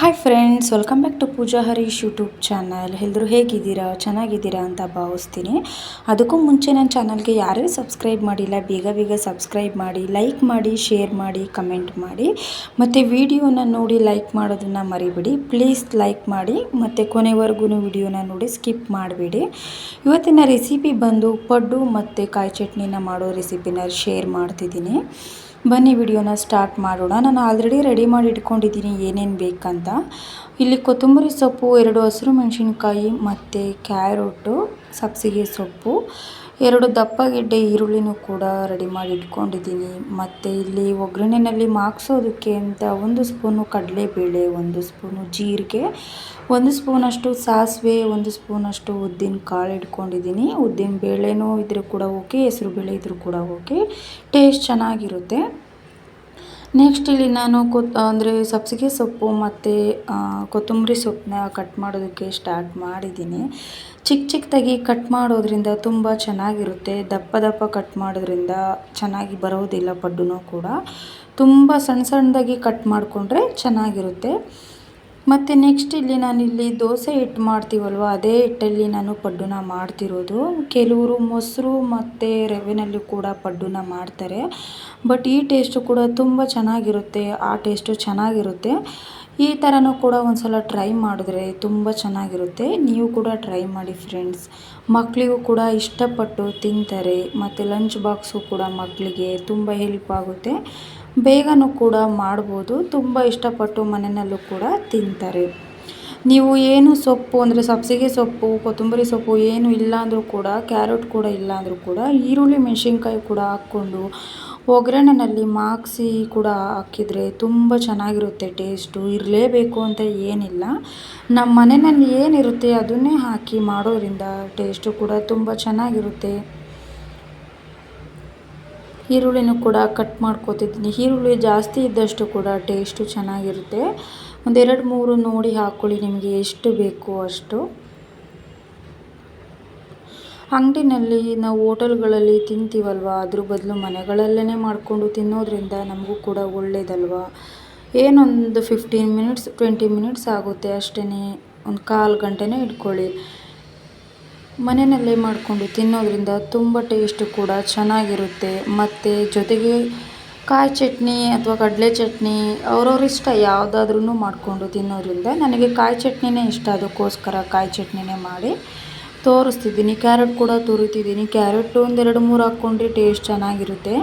Hi friends welcome back to Pooja Harish YouTube channel ಎಲ್ಲರೂ ಹೇಗಿದ್ದೀರಾ? ಚೆನ್ನಾಗಿದ್ದೀರಾ ಅಂತ ಭಾವಿಸ್ತೀನಿ. ಅದಕ್ಕೂ ಮುಂಚೆ ನನ್ನ ಚಾನಲ್ಗೆ ಯಾರೂ ಸಬ್ಸ್ಕ್ರೈಬ್ ಮಾಡಿಲ್ಲ, ಬೇಗ ಬೇಗ ಸಬ್ಸ್ಕ್ರೈಬ್ ಮಾಡಿ ಲೈಕ್ ಮಾಡಿ ಶೇರ್ ಮಾಡಿ ಕಮೆಂಟ್ ಮಾಡಿ. ಮತ್ತು ವಿಡಿಯೋನ ನೋಡಿ ಲೈಕ್ ಮಾಡೋದನ್ನು ಮರಿಬೇಡಿ. ಪ್ಲೀಸ್ ಲೈಕ್ ಮಾಡಿ, ಮತ್ತು ಕೊನೆವರೆಗೂ ವಿಡಿಯೋನ ನೋಡಿ ಸ್ಕಿಪ್ ಮಾಡಬೇಡಿ. ಇವತ್ತಿನ ರೆಸಿಪಿ ಬಂದು ಪಡ್ಡು ಮತ್ತು ಕಾಯಿ ಚಟ್ನಿನ ಮಾಡೋ ರೆಸಿಪಿನ ಶೇರ್ ಮಾಡ್ತಿದ್ದೀನಿ. ಬನ್ನಿ ವಿಡಿಯೋನ ಸ್ಟಾರ್ಟ್ ಮಾಡೋಣ. ನಾನು ಆಲ್ರೆಡಿ ರೆಡಿ ಮಾಡಿ ಇಟ್ಕೊಂಡಿದ್ದೀನಿ ಏನೇನು ಬೇಕಂತ. ಇಲ್ಲಿ ಕೊತ್ತಂಬರಿ ಸೊಪ್ಪು, ಎರಡು ಹಸಿರು ಮೆಣಸಿನ್ಕಾಯಿ ಮತ್ತು ಕ್ಯಾರೋಟು, ಸಬ್ಸಿಗೆ ಸೊಪ್ಪು. ಎರಡು ದಪ್ಪ ಗೆಡ್ಡೆ ಈರುಳ್ಳಿನೂ ಕೂಡ ರೆಡಿ ಮಾಡಿ ಇಟ್ಕೊಂಡಿದ್ದೀನಿ ಮತ್ತು ಇಲ್ಲಿ ಒಗ್ಗರಣೆನಲ್ಲಿ ಮಾಗ್ಸೋದಕ್ಕೆ ಅಂತ ಒಂದು ಸ್ಪೂನು ಕಡಲೆಬೇಳೆ, ಒಂದು ಸ್ಪೂನು ಜೀರಿಗೆ, ಒಂದು ಸ್ಪೂನಷ್ಟು ಸಾಸಿವೆ, ಒಂದು ಸ್ಪೂನಷ್ಟು ಉದ್ದಿನ ಕಾಳು ಇಟ್ಕೊಂಡಿದ್ದೀನಿ. ಉದ್ದಿನ ಬೇಳೆನೂ ಇದ್ರೂ ಕೂಡ ಓಕೆ, ಹೆಸರು ಬೇಳೆ ಇದ್ರೂ ಕೂಡ ಓಕೆ. ಟೇಸ್ಟ್ ಚೆನ್ನಾಗಿರುತ್ತೆ. ನೆಕ್ಸ್ಟ್ ಇಲ್ಲಿ ನಾನು ಕೊತ್ ಅಂದರೆ ಸಬ್ಸಿಗೆ ಸೊಪ್ಪು ಮತ್ತು ಕೊತ್ತಂಬರಿ ಸೊಪ್ಪನ್ನ ಕಟ್ ಮಾಡೋದಕ್ಕೆ ಸ್ಟಾರ್ಟ್ ಮಾಡಿದ್ದೀನಿ. ಚಿಕ್ಕ ಚಿಕ್ಕದಾಗಿ ಕಟ್ ಮಾಡೋದ್ರಿಂದ ತುಂಬ ಚೆನ್ನಾಗಿರುತ್ತೆ. ದಪ್ಪ ದಪ್ಪ ಕಟ್ ಮಾಡೋದ್ರಿಂದ ಚೆನ್ನಾಗಿ ಬರೋದಿಲ್ಲ ಪಡ್ಡು ಕೂಡ. ತುಂಬ ಸಣ್ಣ ಸಣ್ಣದಾಗಿ ಕಟ್ ಮಾಡಿಕೊಂಡ್ರೆ ಚೆನ್ನಾಗಿರುತ್ತೆ. ಮತ್ತು ನೆಕ್ಸ್ಟ್ ಇಲ್ಲಿ ನಾನಿಲ್ಲಿ ದೋಸೆ ಹಿಟ್ಟು ಮಾಡ್ತೀವಲ್ವ, ಅದೇ ಹಿಟ್ಟಲ್ಲಿ ನಾನು ಪಡ್ಡುನ ಮಾಡ್ತಿರೋದು. ಕೆಲವರು ಮೊಸರು ಮತ್ತು ರವೆನಲ್ಲಿ ಕೂಡ ಪಡ್ಡುನ ಮಾಡ್ತಾರೆ. ಬಟ್ ಈ ಟೇಸ್ಟು ಕೂಡ ತುಂಬ ಚೆನ್ನಾಗಿರುತ್ತೆ, ಆ ಟೇಸ್ಟು ಚೆನ್ನಾಗಿರುತ್ತೆ. ಈ ಥರನೂ ಕೂಡ ಒಂದು ಸಲ ಟ್ರೈ ಮಾಡಿದ್ರೆ ತುಂಬ ಚೆನ್ನಾಗಿರುತ್ತೆ. ನೀವು ಕೂಡ ಟ್ರೈ ಮಾಡಿ ಫ್ರೆಂಡ್ಸ್ ಮಕ್ಕಳಿಗೂ ಕೂಡ ಇಷ್ಟಪಟ್ಟು ತಿಂತಾರೆ, ಮತ್ತು ಲಂಚ್ ಬಾಕ್ಸು ಕೂಡ ಮಕ್ಕಳಿಗೆ ತುಂಬ ಹೆಲ್ಪ್ ಆಗುತ್ತೆ. ಬೇಗನೂ ಕೂಡ ಮಾಡ್ಬೋದು. ತುಂಬ ಇಷ್ಟಪಟ್ಟು ಮನೆಯಲ್ಲೂ ಕೂಡ ತಿಂತಾರೆ. ನೀವು ಏನು ಸೊಪ್ಪು ಅಂದರೆ ಸಬ್ಸಿಗೆ ಸೊಪ್ಪು, ಕೊತ್ತಂಬರಿ ಸೊಪ್ಪು ಏನು ಇಲ್ಲ ಅಂದರೂ ಕೂಡ, ಕ್ಯಾರೆಟ್ ಕೂಡ ಇಲ್ಲ ಅಂದರೂ ಕೂಡ, ಈರುಳ್ಳಿ, ಮೆಣಸಿನ್ಕಾಯಿ ಕೂಡ ಹಾಕ್ಕೊಂಡು ಒಗ್ಗರಣೆಯಲ್ಲಿ ಮಾಕ್ಸಿ ಕೂಡ ಹಾಕಿದರೆ ತುಂಬ ಚೆನ್ನಾಗಿರುತ್ತೆ ಟೇಸ್ಟು. ಇರಲೇಬೇಕು ಅಂತ ಏನಿಲ್ಲ. ನಮ್ಮ ಮನೆಯಲ್ಲಿ ಏನಿರುತ್ತೆ ಅದನ್ನೇ ಹಾಕಿ ಮಾಡೋದ್ರಿಂದ ಟೇಸ್ಟು ಕೂಡ ತುಂಬ ಚೆನ್ನಾಗಿರುತ್ತೆ. ಈರುಳ್ಳಿನೂ ಕೂಡ ಕಟ್ ಮಾಡ್ಕೋತಿದ್ದೀನಿ. ಈರುಳ್ಳಿ ಜಾಸ್ತಿ ಇದ್ದಷ್ಟು ಕೂಡ ಟೇಸ್ಟು ಚೆನ್ನಾಗಿರುತ್ತೆ. ಒಂದೆರಡು ಮೂರು ನೋಡಿ ಹಾಕ್ಕೊಳ್ಳಿ ನಿಮಗೆ ಎಷ್ಟು ಬೇಕು ಅಷ್ಟು. ಅಂಗಡಿನಲ್ಲಿ ನಾವು ಹೋಟೆಲ್ಗಳಲ್ಲಿ ತಿಂತೀವಲ್ವ? ಅದ್ರ ಬದಲು ಮನೆಗಳಲ್ಲೇ ಮಾಡಿಕೊಂಡು ತಿನ್ನೋದ್ರಿಂದ ನಮಗೂ ಕೂಡ ಒಳ್ಳೇದಲ್ವ? ಏನೊಂದು ಫಿಫ್ಟೀನ್ ಮಿನಿಟ್ಸ್ ಟ್ವೆಂಟಿ ಮಿನಿಟ್ಸ್ ಆಗುತ್ತೆ ಅಷ್ಟೇ ಒಂದು ಕಾಲು ಗಂಟೆನೇ ಇಟ್ಕೊಳ್ಳಿ ಮನೆಯಲ್ಲೇ ಮಾಡಿಕೊಂಡು ತಿನ್ನೋದರಿಂದ ತುಂಬ ಟೇಸ್ಟು ಕೂಡ ಚೆನ್ನಾಗಿರುತ್ತೆ. ಮತ್ತು ಜೊತೆಗೆ ಕಾಯಿ ಚಟ್ನಿ ಅಥವಾ ಕಡಲೆ ಚಟ್ನಿ ಅವ್ರವ್ರ ಇಷ್ಟ ಯಾವುದಾದ್ರೂ ಮಾಡಿಕೊಂಡು ತಿನ್ನೋದ್ರಿಂದ ನನಗೆ ಕಾಯಿ ಚಟ್ನಿನೇ ಇಷ್ಟ. ಅದಕ್ಕೋಸ್ಕರ ಕಾಯಿ ಚಟ್ನಿನೇ ಮಾಡಿ ತೋರಿಸ್ತಿದ್ದೀನಿ. ಕ್ಯಾರೆಟ್ ಕೂಡ ತುರಿತಿದ್ದೀನಿ. ಕ್ಯಾರೆಟ್ ಒಂದೆರಡು ಮೂರು ಹಾಕ್ಕೊಂಡ್ರೆ ಟೇಸ್ಟ್ ಚೆನ್ನಾಗಿರುತ್ತೆ.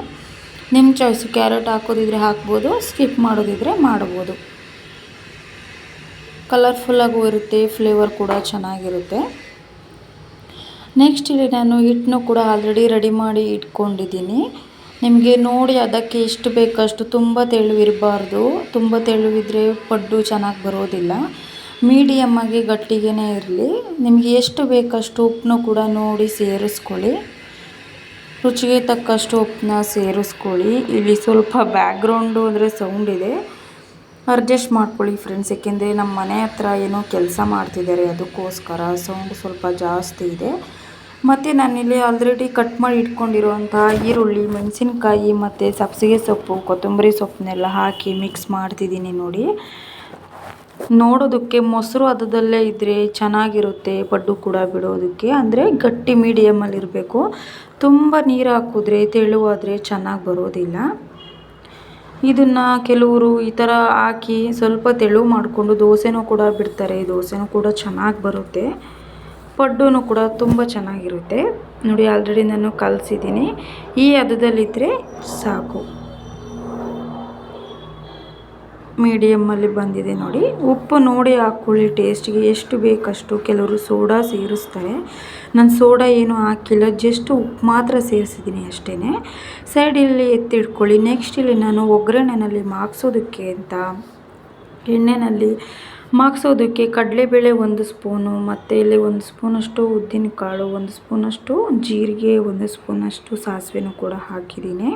ನಿಮ್ಮ ಚಾಯ್ಸು ಕ್ಯಾರೆಟ್ ಹಾಕೋದಿದ್ರೆ ಹಾಕ್ಬೋದು ಸ್ಕಿಪ್ ಮಾಡೋದಿದ್ರೆ ಮಾಡ್ಬೋದು. ಕಲರ್ಫುಲ್ಲಾಗೂ ಇರುತ್ತೆ ಫ್ಲೇವರ್ ಕೂಡ ಚೆನ್ನಾಗಿರುತ್ತೆ. ನೆಕ್ಸ್ಟ್ ಇಲ್ಲಿ ನಾನು ಹಿಟ್ಟನ್ನು ಕೂಡ ಆಲ್ರೆಡಿ ರೆಡಿ ಮಾಡಿ ಇಟ್ಕೊಂಡಿದ್ದೀನಿ. ನಿಮಗೆ ನೋಡಿ ಅದಕ್ಕೆ ಎಷ್ಟು ಬೇಕಷ್ಟು ತುಂಬ ತೆಳುವಿರಬಾರ್ದು ತುಂಬ ತೆಳುವಿದ್ರೆ ಪಡ್ಡು ಚೆನ್ನಾಗಿ ಬರೋದಿಲ್ಲ. ಮೀಡಿಯಮ್ಮಾಗಿ ಗಟ್ಟಿಗೇ ಇರಲಿ. ನಿಮಗೆ ಎಷ್ಟು ಬೇಕಷ್ಟು ಉಪ್ಪನ್ನು ಕೂಡ ನೋಡಿ ಸೇರಿಸ್ಕೊಳ್ಳಿ. ರುಚಿಗೆ ತಕ್ಕಷ್ಟು ಉಪ್ಪನ್ನ ಸೇರಿಸ್ಕೊಳ್ಳಿ. ಇಲ್ಲಿ ಸ್ವಲ್ಪ ಬ್ಯಾಕ್ಗ್ರೌಂಡು ಅಂದರೆ ಸೌಂಡ್ ಇದೆ. ಅಡ್ಜಸ್ಟ್ ಮಾಡ್ಕೊಳ್ಳಿ ಫ್ರೆಂಡ್ಸ್ ಏಕೆಂದರೆ ನಮ್ಮ ಮನೆ ಹತ್ರ ಏನೋ ಕೆಲಸ ಮಾಡ್ತಿದ್ದಾರೆ, ಅದಕ್ಕೋಸ್ಕರ ಸೌಂಡ್ ಸ್ವಲ್ಪ ಜಾಸ್ತಿ ಇದೆ. ಮತ್ತು ನಾನಿಲ್ಲಿ ಆಲ್ರೆಡಿ ಕಟ್ ಮಾಡಿ ಇಟ್ಕೊಂಡಿರುವಂತಹ ಈರುಳ್ಳಿ, ಮೆಣಸಿನ್ಕಾಯಿ ಮತ್ತು ಸಬ್ಸಿಗೆ ಸೊಪ್ಪು, ಕೊತ್ತಂಬರಿ ಸೊಪ್ಪನ್ನೆಲ್ಲ ಹಾಕಿ ಮಿಕ್ಸ್ ಮಾಡ್ತಿದ್ದೀನಿ ನೋಡಿ. ನೋಡೋದಕ್ಕೆ ಮೊಸರು ಅದದಲ್ಲೇ ಇದ್ದರೆ ಚೆನ್ನಾಗಿರುತ್ತೆ, ಪಡ್ಡು ಕೂಡ ಬಿಡೋದಕ್ಕೆ. ಅಂದರೆ ಗಟ್ಟಿ ಮೀಡಿಯಮಲ್ಲಿ ಇರಬೇಕು. ತುಂಬ ನೀರು ಹಾಕಿದ್ರೆ, ತೆಳುವಾದರೆ ಚೆನ್ನಾಗಿ ಬರೋದಿಲ್ಲ. ಇದನ್ನು ಕೆಲವರು ಈ ಥರ ಹಾಕಿ ಸ್ವಲ್ಪ ತೆಳು ಮಾಡಿಕೊಂಡು ದೋಸೆನೂ ಕೂಡ ಬಿಡ್ತಾರೆ. ದೋಸೆನೂ ಕೂಡ ಚೆನ್ನಾಗಿ ಬರುತ್ತೆ. ಪಡ್ಡು ಕೂಡ ತುಂಬ ಚೆನ್ನಾಗಿರುತ್ತೆ. ನೋಡಿ ಆಲ್ರೆಡಿ ನಾನು ಕಲಸಿದ್ದೀನಿ ಈ ಹದದಲ್ಲಿದ್ದರೆ ಸಾಕು. ಮೀಡಿಯಮ್ಮಲ್ಲಿ ಬಂದಿದೆ ನೋಡಿ. ಉಪ್ಪು ನೋಡಿ ಹಾಕ್ಕೊಳ್ಳಿ ಟೇಸ್ಟಿಗೆ ಎಷ್ಟು ಬೇಕಷ್ಟು ಕೆಲವರು ಸೋಡಾ ಸೇರಿಸ್ತಾರೆ. ನಾನು ಸೋಡಾ ಏನೂ ಹಾಕಿಲ್ಲ, ಜಸ್ಟ್ ಉಪ್ಪು ಮಾತ್ರ ಸೇರಿಸಿದ್ದೀನಿ ಅಷ್ಟೇ ಸೈಡಲ್ಲಿ ಎತ್ತಿಡ್ಕೊಳ್ಳಿ ನೆಕ್ಸ್ಟ್ ಇಲ್ಲಿ ನಾನು ಒಗ್ಗರಣೆನಲ್ಲಿ ಮಾಗ್ಸೋದಕ್ಕೆ ಅಂತ ಎಣ್ಣೆಯಲ್ಲಿ ಮಾಗ್ಸೋದಕ್ಕೆ ಕಡಲೆಬೇಳೆ ಒಂದು ಸ್ಪೂನು, ಮತ್ತು ಇಲ್ಲಿ ಒಂದು ಸ್ಪೂನಷ್ಟು ಉದ್ದಿನಕಾಳು ಒಂದು ಸ್ಪೂನಷ್ಟು ಜೀರಿಗೆ, ಒಂದು ಸ್ಪೂನಷ್ಟು ಸಾಸಿವೆನೂ ಕೂಡ ಹಾಕಿದ್ದೀನಿ.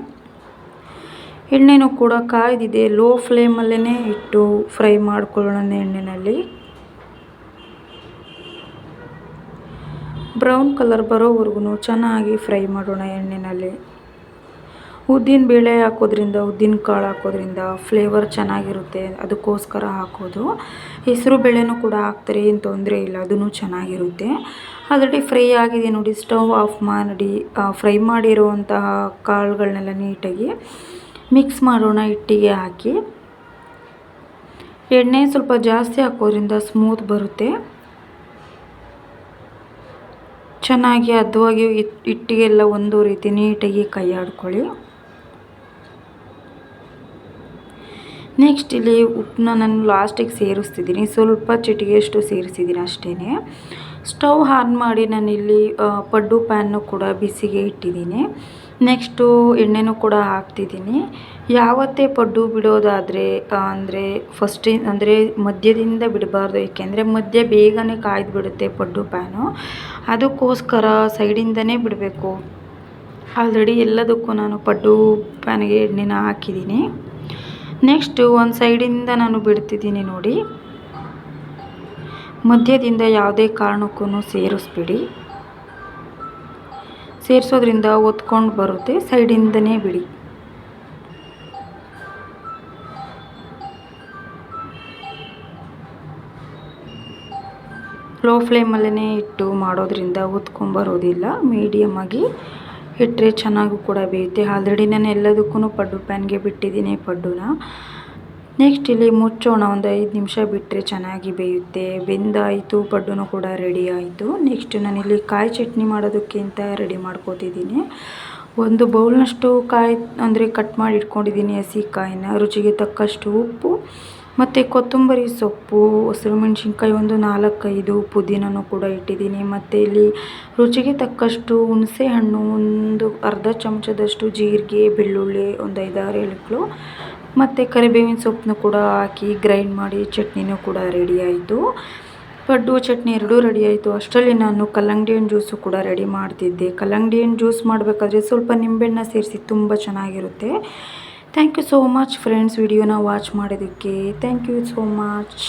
ಎಣ್ಣೆನೂ ಕೂಡ ಕಾಯ್ದಿದೆ. ಲೋ ಫ್ಲೇಮಲ್ಲೇ ಇಟ್ಟು ಫ್ರೈ ಮಾಡ್ಕೊಳ್ಳೋಣ ಎಣ್ಣೆಯಲ್ಲಿ ಬ್ರೌನ್ ಕಲರ್ ಬರೋವರೆಗೂ ಚೆನ್ನಾಗಿ ಫ್ರೈ ಮಾಡೋಣ ಎಣ್ಣೆಯಲ್ಲಿ ಉದ್ದಿನ ಬೇಳೆ ಹಾಕೋದ್ರಿಂದ, ಉದ್ದಿನ ಕಾಳು ಹಾಕೋದ್ರಿಂದ ಫ್ಲೇವರ್ ಚೆನ್ನಾಗಿರುತ್ತೆ. ಅದಕ್ಕೋಸ್ಕರ ಹಾಕೋದು. ಹೆಸರು ಬೇಳೆನೂ ಕೂಡ ಹಾಕ್ತಾರೆ, ಏನು ತೊಂದರೆ ಇಲ್ಲ ಅದೂ ಚೆನ್ನಾಗಿರುತ್ತೆ. ಆಲ್ರೆಡಿ ಫ್ರೈ ಆಗಿದೆ ನೋಡಿ, ಸ್ಟವ್ ಆಫ್ ಮಾಡಿ ಫ್ರೈ ಮಾಡಿರುವಂತಹ ಕಾಳುಗಳನ್ನೆಲ್ಲ ನೀಟಾಗಿ ಮಿಕ್ಸ್ ಮಾಡೋಣ, ಹಿಟ್ಟಿಗೆ ಹಾಕಿ. ಎಣ್ಣೆ ಸ್ವಲ್ಪ ಜಾಸ್ತಿ ಹಾಕೋದ್ರಿಂದ ಸ್ಮೂತ್ ಬರುತ್ತೆ. ಚೆನ್ನಾಗಿ ಹದವಾಗಿ ಹಿಟ್ಟಿಗೆಲ್ಲ ಒಂದು ರೀತಿ ನೀಟಾಗಿ ಕೈ ಆಡ್ಕೊಳ್ಳಿ ನೆಕ್ಸ್ಟ್ ಇಲ್ಲಿ ಉಪ್ಪನ್ನ ನಾನು ಲಾಸ್ಟಿಗೆ ಸೇರಿಸ್ತಿದ್ದೀನಿ. ಸ್ವಲ್ಪ ಚಿಟಿಗೆಯಷ್ಟು ಸೇರಿಸಿದ್ದೀನಿ ಅಷ್ಟೇ ಸ್ಟವ್ ಆನ್ ಮಾಡಿ ನಾನಿಲ್ಲಿ ಪಡ್ಡು ಪ್ಯಾನ್ನು ಕೂಡ ಬಿಸಿಗೆ ಇಟ್ಟಿದ್ದೀನಿ. ನೆಕ್ಸ್ಟು ಎಣ್ಣೆನೂ ಕೂಡ ಹಾಕ್ತಿದ್ದೀನಿ. ಯಾವತ್ತೇ ಪಡ್ಡು ಬಿಡೋದಾದರೆ ಅಂದರೆ ಫಸ್ಟಿ ಅಂದರೆ ಮಧ್ಯದಿಂದ ಬಿಡಬಾರ್ದು. ಏಕೆಂದರೆ ಮಧ್ಯ ಬೇಗನೆ ಕಾಯ್ದು ಬಿಡುತ್ತೆ ಪಡ್ಡು ಪ್ಯಾನು ಅದಕ್ಕೋಸ್ಕರ ಸೈಡಿಂದನೇ ಬಿಡಬೇಕು. ಆಲ್ರೆಡಿ ಎಲ್ಲದಕ್ಕೂ ನಾನು ಪಡ್ಡು ಪ್ಯಾನ್ಗೆ ಎಣ್ಣೆನ ಹಾಕಿದ್ದೀನಿ. ನೆಕ್ಸ್ಟು ಒಂದು ಸೈಡಿಂದ ನಾನು ಬಿಡ್ತಿದ್ದೀನಿ ನೋಡಿ. ಮಧ್ಯದಿಂದ ಯಾವುದೇ ಕಾರಣಕ್ಕೂ ಸೇರಿಸ್ಬಿಡಿ. ಸೇರಿಸೋದ್ರಿಂದ ಒತ್ಕೊಂಡು ಬರುತ್ತೆ ಸೈಡಿಂದನೇ ಬಿಡಿ. ಲೋ ಫ್ಲೇಮಲ್ಲೇ ಇಟ್ಟು ಮಾಡೋದ್ರಿಂದ ಒತ್ಕೊಂಬರೋದಿಲ್ಲ ಮೀಡಿಯಮಾಗಿ ಇಟ್ಟರೆ ಚೆನ್ನಾಗೂ ಕೂಡ ಬೇಯುತ್ತೆ. ಆಲ್ರೆಡಿ ನಾನು ಎಲ್ಲದಕ್ಕೂ ಪಡ್ಡು, ಪ್ಯಾನ್ಗೆ ಬಿಟ್ಟಿದ್ದೀನಿ ಪಡ್ಡುನ. ನೆಕ್ಸ್ಟ್ ಇಲ್ಲಿ ಮುಚ್ಚೋಣ, ಒಂದು ಐದು ನಿಮಿಷ ಬಿಟ್ಟರೆ ಚೆನ್ನಾಗಿ ಬೇಯುತ್ತೆ. ಬೆಂದಾಯಿತು, ಪಡ್ಡುನೂ ಕೂಡ ರೆಡಿ ಆಯಿತು. ನೆಕ್ಸ್ಟ್ ನಾನಿಲ್ಲಿ ಕಾಯಿ ಚಟ್ನಿ ಮಾಡೋದಕ್ಕಿಂತ ರೆಡಿ ಮಾಡ್ಕೋತಿದ್ದೀನಿ. ಒಂದು ಬೌಲ್ನಷ್ಟು ಕಾಯಿ, ಅಂದರೆ ಕಟ್ ಮಾಡಿ ಇಟ್ಕೊಂಡಿದ್ದೀನಿ ಹಸಿ ಕಾಯಿನ. ರುಚಿಗೆ ತಕ್ಕಷ್ಟು ಉಪ್ಪು. ಮತ್ತು ಕೊತ್ತಂಬರಿ ಸೊಪ್ಪು, ಹಸಿರು ಮೆಣಸಿನ್ಕಾಯಿ ಒಂದು ನಾಲ್ಕೈದು ಪುದೀನನೂ ಕೂಡ ಇಟ್ಟಿದ್ದೀನಿ. ಮತ್ತು ಇಲ್ಲಿ ರುಚಿಗೆ ತಕ್ಕಷ್ಟು ಹುಣಸೆ ಹಣ್ಣು ಒಂದು ಅರ್ಧ ಚಮಚದಷ್ಟು ಜೀರಿಗೆ, ಬೆಳ್ಳುಳ್ಳಿ, ಒಂದು ಐದಾರು ಎಲೆಗಳು ಮತ್ತು ಕರಿಬೇವಿನ ಸೊಪ್ಪನ್ನು ಕೂಡ ಹಾಕಿ ಗ್ರೈಂಡ್ ಮಾಡಿ ಚಟ್ನಿನೂ ಕೂಡ ರೆಡಿ ಆಯಿತು. ಪಡ್ಡು ಚಟ್ನಿ ಎರಡೂ ರೆಡಿ ಆಯಿತು. ಅಷ್ಟರಲ್ಲಿ ನಾನು ಕಲ್ಲಂಗಡಿ ಹಣ್ಣು ಜ್ಯೂಸು ಕೂಡ ರೆಡಿ ಮಾಡ್ತಿದ್ದೆ. ಕಲ್ಲಂಗಡಿ ಹಣ್ಣು ಜ್ಯೂಸ್ ಮಾಡಬೇಕಾದ್ರೆ ಸ್ವಲ್ಪ ನಿಂಬೆಹಣ್ಣ ಸೇರಿಸಿ ತುಂಬ ಚೆನ್ನಾಗಿರುತ್ತೆ. Thank you so much friends ವಿಡಿಯೋನ ವಾಚ್ ಮಾಡೋದಕ್ಕೆ ಥ್ಯಾಂಕ್ ಯು ಸೋ ಮಚ್